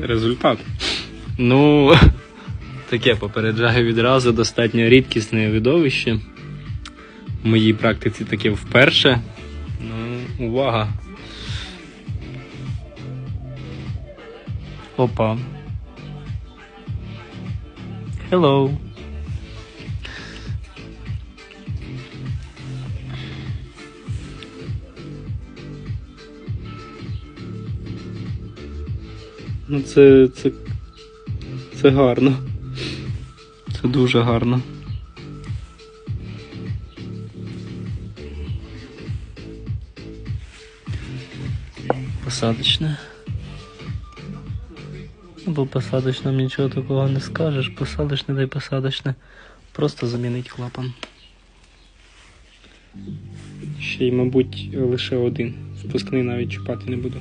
результат. Ну, таке попереджаю відразу, достатньо рідкісне видовище. В моїй практиці таке вперше. Ну, увага. Опа. Hello. Ну це, це, це гарно. Це дуже гарно. Посадочне. Бо посадочному нічого такого не скажеш. Посадочне дай посадочне. Просто замінить клапан. Ще й, мабуть, лише один. Впускний навіть чіпати не буду.